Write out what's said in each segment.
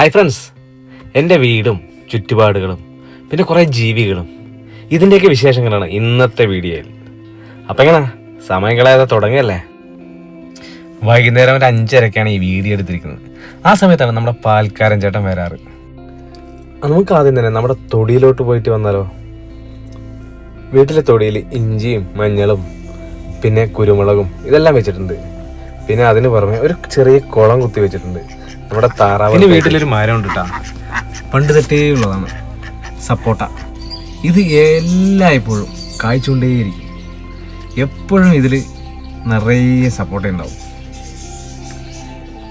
Hi friends എന്റെ വീടും ചുറ്റുപാടുകളും പിന്നെ കുറേ ജീവികളും ഇതിന്റെയൊക്കെ വിശേഷങ്ങളാണ് ഇന്നത്തെ വീഡിയോയിൽ. അപ്പം എങ്ങനെ? സമയം കളയാതെ തുടങ്ങിയല്ലേ? വൈകുന്നേരം ഒരു അഞ്ചരക്കാണ് ഈ വീഡിയോ എടുത്തിരിക്കുന്നത്. ആ സമയത്താണ് നമ്മുടെ പാൽക്കാരൻ ചേട്ടൻ വരാറ്. നമുക്ക് ആദ്യം തന്നെ നമ്മുടെ തൊടിയിലോട്ട് പോയിട്ട് വന്നാലോ? വീട്ടിലെ തൊടിയിൽ ഇഞ്ചിയും മഞ്ഞളും പിന്നെ കുരുമുളകും ഇതെല്ലാം വെച്ചിട്ടുണ്ട്. പിന്നെ അതിന് പുറമെ ഒരു ചെറിയ കുളം കുത്തി വെച്ചിട്ടുണ്ട്. നമ്മുടെ താറാവ് പിന്നെ വീട്ടിലൊരു മരം ഉണ്ട് കേട്ടോ പണ്ട് തെറ്റേ ഉള്ളതാണ്. സപ്പോട്ട. ഇത് എല്ലായ്പ്പോഴും കായ്ച്ചുകൊണ്ടേയിരിക്കും. എപ്പോഴും ഇതിൽ നിറയെ സപ്പോട്ട ഉണ്ടാവും.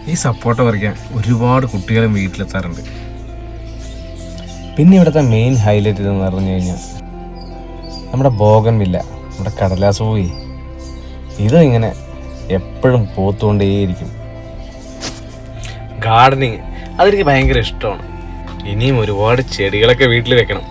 ഈ സപ്പോട്ട പറിക്കാൻ ഒരുപാട് കുട്ടികളും വീട്ടിലെത്താറുണ്ട്. പിന്നെ ഇവിടുത്തെ മെയിൻ ഹൈലൈറ്റ് എന്ന് പറഞ്ഞു കഴിഞ്ഞാൽ നമ്മുടെ ബോഗൻ വില്ല നമ്മുടെ കടലാസ് പോയി. ഇതും ഇങ്ങനെ എപ്പോഴും പോത്തുകൊണ്ടേയിരിക്കും. ഗാർഡനിങ് അതെനിക്ക് ഭയങ്കര ഇഷ്ടമാണ്. ഇനിയും ഒരുപാട് ചെടികളൊക്കെ വീട്ടിൽ വെക്കണം.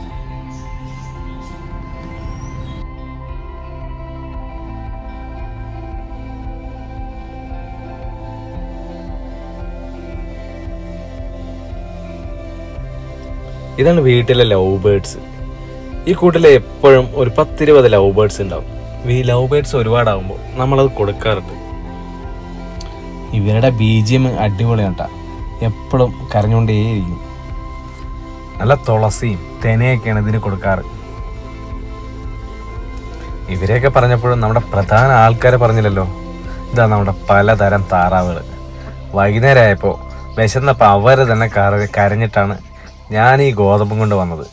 ഇതാണ് വീട്ടിലെ ലവ് ബേർഡ്സ്. ഈ കൂട്ടിൽ എപ്പോഴും ഒരു പത്തിരുപത് ലവ് ബേർഡ്സ് ഉണ്ടാവും. ഈ ലവ് ബേർഡ്സ് ഒരുപാടാകുമ്പോൾ നമ്മളത് കൊടുക്കാറുണ്ട്. ഇവരുടെ ബീജിയം അടിപൊളിയാണ് കേട്ടോ. എപ്പോഴും കരഞ്ഞുകൊണ്ടേയിരിക്കും. നല്ല തുളസിയും തെനയൊക്കെയാണ് ഇതിന് കൊടുക്കാറ്. ഇവരെയൊക്കെ പറഞ്ഞപ്പോഴും നമ്മുടെ പ്രധാന ആൾക്കാരെ പറഞ്ഞില്ലല്ലോ. ഇതാ നമ്മുടെ പലതരം താറാവുകൾ വൈകുന്നേരം ആയപ്പോൾ വിശന്നപ്പോൾ അവർ തന്നെ കര കരഞ്ഞിട്ടാണ് ഞാൻ ഈ ഗോതമ്പും കൊണ്ട് വന്നത്.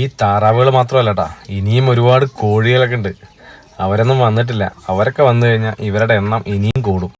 ഈ താറാവുകൾ മാത്രമല്ല കേട്ടാ ഇനിയും ഒരുപാട് കോഴികളൊക്കെ ഉണ്ട്. അവരൊന്നും വന്നിട്ടില്ല. അവരൊക്കെ വന്നു കഴിഞ്ഞാൽ ഇവരുടെ എണ്ണം ഇനിയും കൂടും.